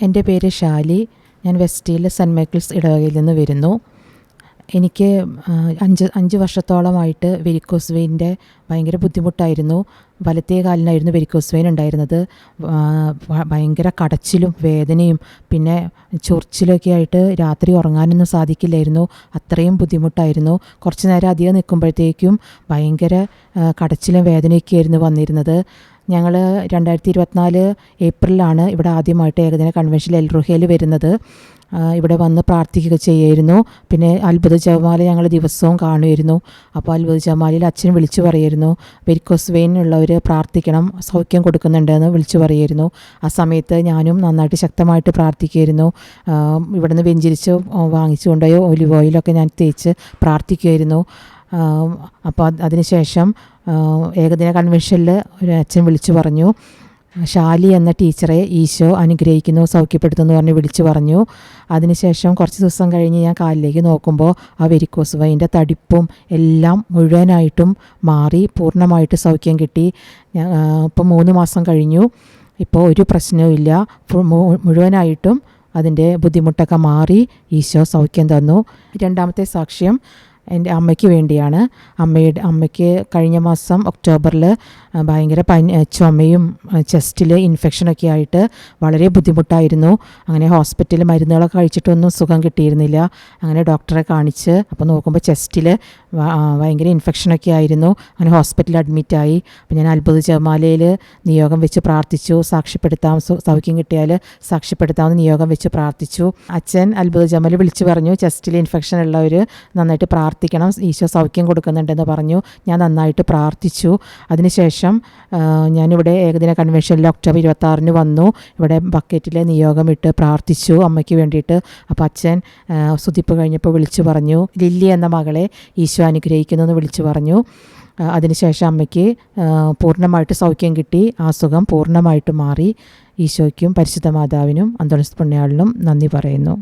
എന്റെ പേര് ഷാലി. ഞാൻ വെസ്റ്റിയിലെ സെന്റ് മൈക്കിൾസ് ഇടവകയിൽ നിന്ന് വരുന്നു. എനിക്ക് അഞ്ച് അഞ്ച് വർഷത്തോളമായിട്ട് വെരിക്കോസ് വെയിന്റെ ഭയങ്കര ബുദ്ധിമുട്ടായിരുന്നു. വലത്തേ കാലിനായിരുന്നു വെരിക്കോസ് വെയിൻ ഉണ്ടായിരുന്നത് ഭയങ്കര കടച്ചിലും വേദനയും പിന്നെ ചൊറിച്ചിലൊക്കെ ആയിട്ട് രാത്രി ഉറങ്ങാനൊന്നും സാധിക്കില്ലായിരുന്നു. അത്രയും ബുദ്ധിമുട്ടായിരുന്നു. കുറച്ച് നേരം അധികം നിൽക്കുമ്പോഴത്തേക്കും ഭയങ്കര കടച്ചിലും വേദനയൊക്കെ ആയിരുന്നു വന്നിരുന്നത്. ഞങ്ങൾ രണ്ടായിരത്തി ഇരുപത്തിനാല് ഏപ്രിലാണ് ഇവിടെ ആദ്യമായിട്ട് ഏകദിന കൺവെൻഷൻ എൽറുഹയിൽ വരുന്നത്. ഇവിടെ വന്ന് പ്രാർത്ഥിക്കുക ചെയ്യായിരുന്നു. പിന്നെ അത്ഭുത ജപമാല ഞങ്ങൾ ദിവസവും കാണുമായിരുന്നു. അപ്പോൾ അത്ഭുത ജപമാലയിൽ അച്ഛൻ വിളിച്ചു പറയായിരുന്നു. വെരിക്കോസ് വെയിനുള്ളവർ പ്രാർത്ഥിക്കണം സൗഖ്യം കൊടുക്കുന്നുണ്ടെന്ന് വിളിച്ചു പറയായിരുന്നു. ആ സമയത്ത് ഞാനും നന്നായിട്ട് ശക്തമായിട്ട് പ്രാർത്ഥിക്കുമായിരുന്നു ഇവിടെ ഇവിടുന്ന് വെഞ്ചിരിച്ച് വാങ്ങിച്ചു കൊണ്ടുപോയി ഒലിവ് ഓയിലൊക്കെ ഞാൻ തേച്ച് പ്രാർത്ഥിക്കുമായിരുന്നു അപ്പോൾ അതിനുശേഷം ഏകദിന കൺവെൻഷനിൽ ഒരു അച്ഛൻ വിളിച്ചു പറഞ്ഞു. ഷാലി എന്ന ടീച്ചറെ ഈശോ അനുഗ്രഹിക്കുന്നു സൗഖ്യപ്പെടുത്തുന്നു പറഞ്ഞ് വിളിച്ചു പറഞ്ഞു. അതിനുശേഷം കുറച്ച് ദിവസം കഴിഞ്ഞ് ഞാൻ കാലിലേക്ക് നോക്കുമ്പോൾ ആ വെരിക്കോസ് വൈന്റെ തടിപ്പും എല്ലാം മുഴുവനായിട്ടും മാറി പൂർണമായിട്ട് സൗഖ്യം കിട്ടി. ഞാൻ, ആ, ഇപ്പം മൂന്ന് മാസം കഴിഞ്ഞു. ഇപ്പോൾ ഒരു പ്രശ്നവുമില്ല മുഴുവനായിട്ടും അതിന്റെ ബുദ്ധിമുട്ടൊക്കെ മാറി ഈശോ സൗഖ്യം തന്നു. രണ്ടാമത്തെ സാക്ഷ്യം എന്റെ അമ്മയ്ക്ക് വേണ്ടിയാണ്. അമ്മയുടെ അമ്മയ്ക്ക് കഴിഞ്ഞ മാസം ഒക്ടോബറിൽ ഭയങ്കര പനി ചുമയും ചെസ്റ്റിൽ ഇൻഫെക്ഷനൊക്കെ ആയിട്ട് വളരെ ബുദ്ധിമുട്ടായിരുന്നു. അങ്ങനെ ഹോസ്പിറ്റലിൽ മരുന്നുകളൊക്കെ കഴിച്ചിട്ടൊന്നും സുഖം കിട്ടിയിരുന്നില്ല. അങ്ങനെ ഡോക്ടറെ കാണിച്ച് അപ്പോൾ നോക്കുമ്പോൾ ചെസ്റ്റിൽ ഭയങ്കര ഇൻഫെക്ഷനൊക്കെ ആയിരുന്നു. അങ്ങനെ ഹോസ്പിറ്റലിൽ അഡ്മിറ്റായി അപ്പോൾ ഞാൻ അത്ഭുത ജമാലയിൽ നിയോഗം വെച്ച് പ്രാർത്ഥിച്ചു. സാക്ഷ്യപ്പെടുത്താം സൗഖ്യം കിട്ടിയാൽ സാക്ഷ്യപ്പെടുത്താമെന്ന് നിയോഗം വെച്ച് പ്രാർത്ഥിച്ചു. അച്ഛൻ അത്ഭുത ജപമാല വിളിച്ചു പറഞ്ഞു ചെസ്റ്റിൽ ഇൻഫെക്ഷൻ ഉള്ളവർ നന്നായിട്ട് പ്രാർത്ഥിക്കണം. ഈശോ സൗഖ്യം കൊടുക്കുന്നുണ്ടെന്ന് പറഞ്ഞു. ഞാൻ നന്നായിട്ട് പ്രാർത്ഥിച്ചു. അതിനുശേഷം ഞാനിവിടെ ഏകദിന കൺവെൻഷനിൽ ഒക്ടോബർ ഇരുപത്താറിന് വന്നു. ഇവിടെ ബക്കറ്റിലെ നിയോഗം ഇട്ട് പ്രാർത്ഥിച്ചു അമ്മയ്ക്ക് വേണ്ടിയിട്ട്. അപ്പോൾ അച്ഛൻ സുതിപ്പ് കഴിഞ്ഞപ്പോൾ വിളിച്ചു പറഞ്ഞു ലില്ലി എന്ന മകളെ ഈശോ അനുഗ്രഹിക്കുന്നു എന്ന് വിളിച്ചു പറഞ്ഞു. അതിനുശേഷം അമ്മയ്ക്ക് പൂർണമായിട്ട് സൗഖ്യം കിട്ടി. ആ സുഖം പൂർണമായിട്ട് മാറി. ഈശോയ്ക്കും പരിശുദ്ധ മാതാവിനും അന്തോണിസ് പുണ്യാളിനും നന്ദി പറയുന്നു.